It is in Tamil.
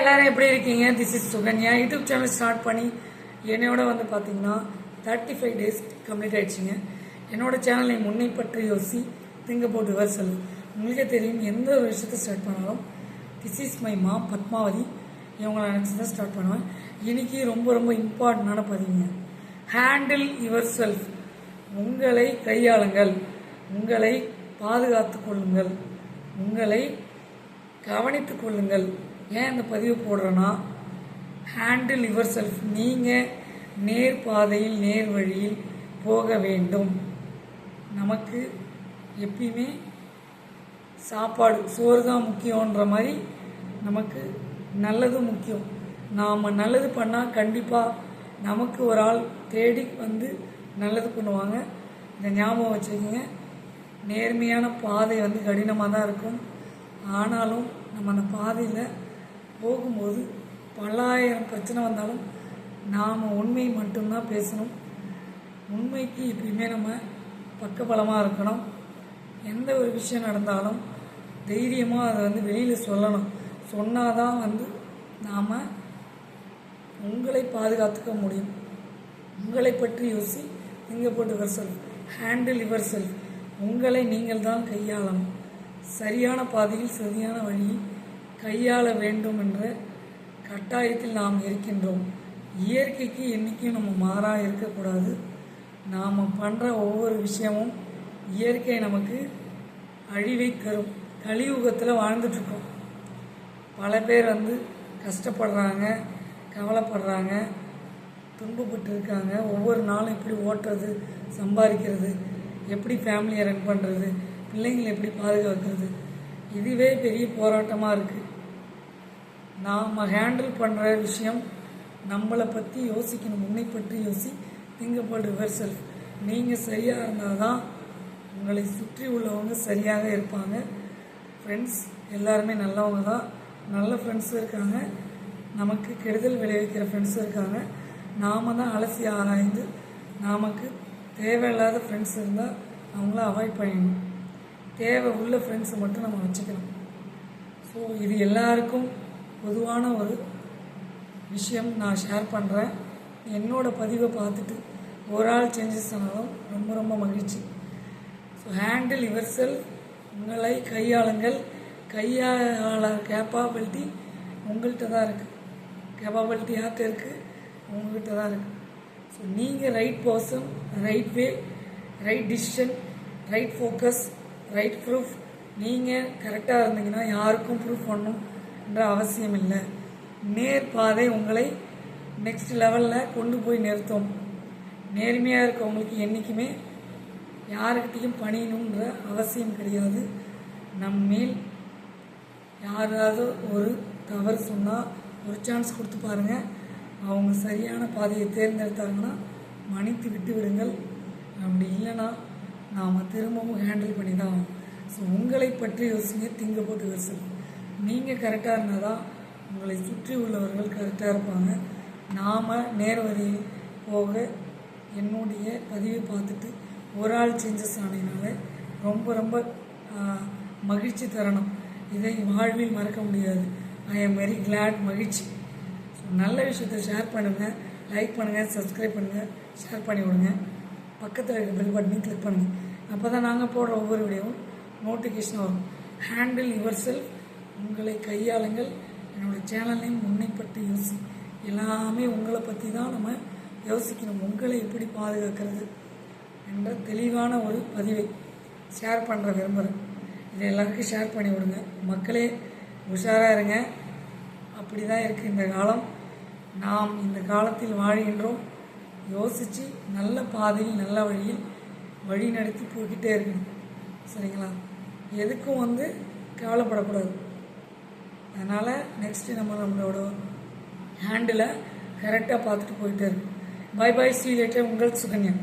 எல்லாரும் எப்படி இருக்கீங்க? This is Sukanya. YouTube channel start பண்ணி என்னோட வந்து பார்த்தீங்கன்னா தேர்ட்டி ஃபைவ் டேஸ் கம்ப்ளீட் ஆயிடுச்சுங்க. என்னோட சேனலை முன்னை பற்றி யோசி திங்க போட்டு ரிவர்சல் உங்களுக்கே தெரியும் எந்த ஒரு விஷயத்தை ஸ்டார்ட் பண்ணாலும் திஸ் இஸ் மை மா பத்மாவதி. இவங்களை நினச்சி தான் ஸ்டார்ட் பண்ணுவேன். இன்னைக்கு ரொம்ப ரொம்ப இம்பார்ட்டண்டான பதிவுங்க. ஹேண்டில் யுவர் செல்ஃப் உங்களை கையாளுங்கள். உங்களை பாதுகாத்து கொள்ளுங்கள். உங்களை கவனித்து கொள்ளுங்கள். ஏன் இந்த பதிவு போடுறேன்னா ஹேண்டில் யுவர் செல்ஃப் நீங்கள் நேர் பாதையில் நேர் வழியில் போக வேண்டும். நமக்கு எப்பயுமே சாப்பாடு சோறு தான் முக்கியன்ற மாதிரி நமக்கு நல்லது முக்கியம். நாம் நல்லது பண்ணால் கண்டிப்பாக நமக்கு ஒரு ஆள் தேடி வந்து நல்லது பண்ணுவாங்க. இந்த ஞாபகம் வச்சுக்கோங்க. நேர்மையான பாதை வந்து கடினமாக தான் இருக்கும். ஆனாலும் நம்ம அந்த பாதையில் போகும்போது பல்லாயிரம் பிரச்சனை வந்தாலும் நாம் உண்மை மட்டும்தான் பேசணும். உண்மைக்கு எப்பயுமே நம்ம பக்கபலமாக இருக்கணும். எந்த ஒரு விஷயம் நடந்தாலும் தைரியமாக அதை வந்து வெளியில் சொல்லணும். சொன்னால் தான் வந்து நாம் உங்களை பாதுகாத்துக்க முடியும். உங்களை பற்றி யோசி நீங்கள் போட்டு yourself handle yourself உங்களை நீங்கள் தான் கையாளணும். சரியான பாதையில் சரியான வழியில் கையாள வேண்டும் என்ற கட்டாயத்தில் நாம் இருக்கின்றோம். இயற்கைக்கு என்றைக்கும் நம்ம மாறாக இருக்கக்கூடாது. நாம் பண்ணுற ஒவ்வொரு விஷயமும் இயற்கை நமக்கு அழிவை தரும். கலியுகத்தில் வாழ்ந்துட்டுருக்கோம். பல பேர் வந்து கஷ்டப்படுறாங்க கவலைப்படுறாங்க துன்பப்பட்டு இருக்காங்க ஒவ்வொரு நாளும் எப்படி ஓட்டுறது சம்பாதிக்கிறது எப்படி ஃபேமிலியை ரன் பண்ணுறது பிள்ளைங்களை எப்படி பாதுகாக்கிறது இதுவே பெரிய போராட்டமாக இருக்குது நாம் ஹேண்டில் பண்ணுற விஷயம் நம்மளை பற்றி யோசிக்கணும். உன்னை பற்றி யோசி திங்க் அபவுட் யுவர் செல்ஃப் நீங்கள் சரியாக இருந்தால் தான் உங்களை சுற்றி உள்ளவங்க சரியாக இருப்பாங்க. ஃப்ரெண்ட்ஸ் எல்லாருமே நல்லவங்க தான் நல்ல ஃப்ரெண்ட்ஸும் இருக்காங்க. நமக்கு கெடுதல் விளைவிக்கிற ஃப்ரெண்ட்ஸும் இருக்காங்க. நாம் தான் அலசி ஆராய்ந்து நமக்கு தேவையில்லாத ஃப்ரெண்ட்ஸ் இருந்தால் அவங்கள அவாய்ட் பண்ணிடணும். தேவை உள்ள ஃப்ரெண்ட்ஸை மட்டும் நம்ம வச்சுக்கணும். ஸோ இது எல்லாருக்கும் பொதுவான ஒரு விஷயம் நான் ஷேர் பண்ணுறேன் என்னோடய பதிவை பார்த்துட்டு ஒரு ஆள் சேஞ்சஸ் ஆனாலும் ரொம்ப ரொம்ப மகிழ்ச்சி. ஸோ ஹேண்டில் யுவர் செல்ஃப் உங்களை கையாளுங்கள். கையாள கேப்பாபிலிட்டி உங்கள்கிட்ட தான் இருக்குது கேப்பாபிலிட்டி யார்கிட்ட இருக்குது உங்கள்கிட்ட தான் இருக்குது ஸோ நீங்கள் right person right way right decision right focus right proof நீங்கள் கரெக்டாக இருந்தீங்கன்னா யாருக்கும் ப்ரூஃப் பண்ணணும் என்ற அவசியம் இல்லை. நேர் பாதை உங்களை நெக்ஸ்ட் லெவலில் கொண்டு போய் நிறுத்தும். நேர்மையாக இருக்கவங்களுக்கு என்றைக்குமே யாருக்கிட்டையும் பணியணுன்ற அவசியம் கிடையாது. நம்மேல் யாராவது ஒரு தவறு சொன்னால் ஒரு சான்ஸ் கொடுத்து பாருங்கள் அவங்க சரியான பாதையை தேர்ந்தெடுத்தாங்கன்னா மன்னித்து விட்டு விடுங்கள். அப்படி இல்லைன்னா நாம் திரும்பவும் ஹேண்டில் பண்ணி தான் ஆகணும். ஸோ உங்களை பற்றி யோசிங்க திங்க போட்டு யோசிங்க. நீங்கள் கரெக்டாக இருந்தால் தான் உங்களை சுற்றி உள்ளவர்கள் கரெக்டாக இருப்பாங்க. நாம் நேர்வழியில் போக என்னுடைய பதிவை பார்த்துட்டு ஒரு ஆள் சேஞ்சஸ் ஆனதுனால ரொம்ப ரொம்ப மகிழ்ச்சி தரணும். இதை வாழ்வில் மறக்க முடியாது. ஐ எம் வெரி கிளாட் மகிழ்ச்சி. ஸோ நல்ல விஷயத்தை ஷேர் பண்ணுங்கள் லைக் பண்ணுங்கள் சப்ஸ்கிரைப் பண்ணுங்கள் ஷேர் பண்ணி விடுங்க. பக்கத்தில் இருக்க பெல் பட்டனையும் கிளிக் பண்ணுங்கள் அப்போ தான் நாங்கள் போடுற ஒவ்வொரு வீடியோவும் நோட்டிஃபிகேஷன் வரும். ஹேண்டில் யுவர் செல்ஃப் உங்களை கையாளுங்கள். என்னோட சேனலையும் உன்னை பற்றி யோசி. எல்லாமே உங்களை பற்றி தான் நம்ம யோசிக்கணும். உங்களை எப்படி பாதுகாக்கிறது என்ற தெளிவான ஒரு பதிவை ஷேர் பண்ணுற விரும்புகிறேன் இதை எல்லாருக்கும் ஷேர் பண்ணி விடுங்க. மக்களே உஷாராக இருங்க. அப்படி தான் இருக்குது இந்த காலம். நாம் இந்த காலத்தில் வாழ்கின்றோம். யோசித்து நல்ல பாதையில் நல்ல வழியில் வழி நடத்தி போய்கிட்டே இருக்கணும். சரிங்களா? எதுக்கும் வந்து கவலைப்படக்கூடாது. அதனால் நெக்ஸ்ட்டு நம்ம நம்மளோட ஹேண்டில் கரெக்டாக பார்த்துட்டு போயிட்டே இருக்கும் பை பை ஸ்ரீ லேட்டர் உங்கள் சுகன்யா.